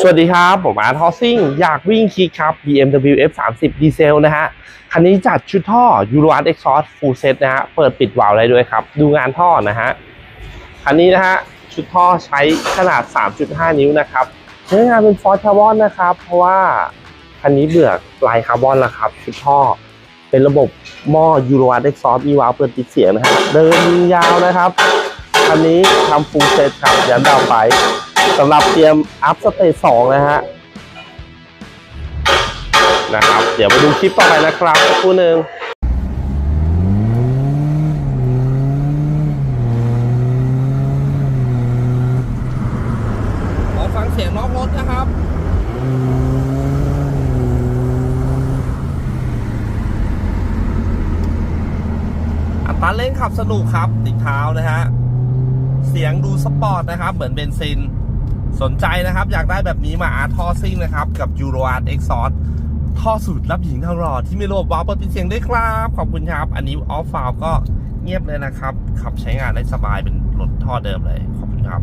สวัสดีครับ ผมอาร์ทอซิ่งอยากวิ่งคิกครับ BMW F30 ดีเซลนะฮะ คันนี้จัดชุดท่อ Euro Art Exhaust Full Set นะฮะ เปิดปิดวาล์วได้ด้วยครับ ดูงานท่อนะฮะ คันนี้นะฮะ ชุดท่อใช้ขนาด 3.5 นิ้วนะครับใช้งานเป็นฟอร์คาร์บอนนะครับ เพราะว่า คันนี้เบือกลายคาร์บอนแล้วครับ ชุดท่อ เป็นระบบหม้อ Euro Art Exhaust มีวาล์วเปิดปิดเสียงนะฮะ เดินยาวนะครับ คันนี้ทำฟูลเซตครับยันดาวไปสำหรับเตรียมอัพสเตจสองนะฮะนะครับ เดี๋ยวมาดูคลิปต่อไปนะครับสักครู่หนึ่งขอฟังเสียงนอกรถนะครับอัตราเร่งขับสนุกครับ ติดเท้านะฮะ เสียงดูสปอร์ตนะครับ เหมือนเบนซิน สนใจนะครับ อยากได้แบบนี้มาอาร์ทอซิ่งนะครับ กับ Euro Art Exhaust ท่อสูตรรับหญิงทางหล่อที่ไม่รบบวาวเปิดเสียงได้ครับ ขอบคุณครับ อันนี้ออฟฟาวก็เงียบเลยนะครับ ขับใช้งานได้สบายเป็นรถท่อเดิมเลย ขอบคุณครับ